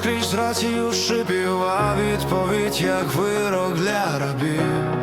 скрізь рацію шипів, а відповідь, як вирок для рабів.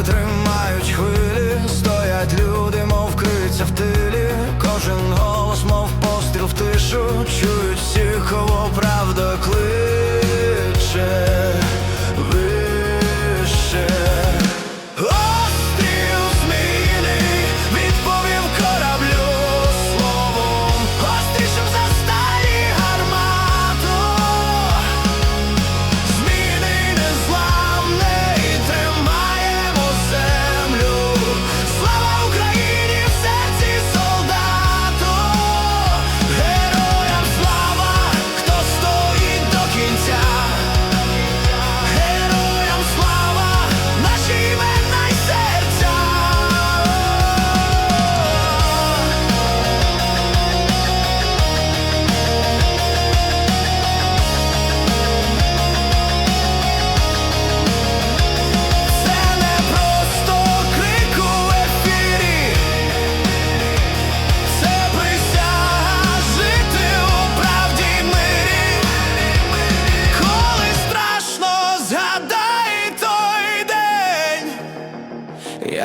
Drömmar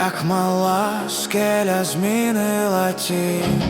як мала скеля змінила тінь.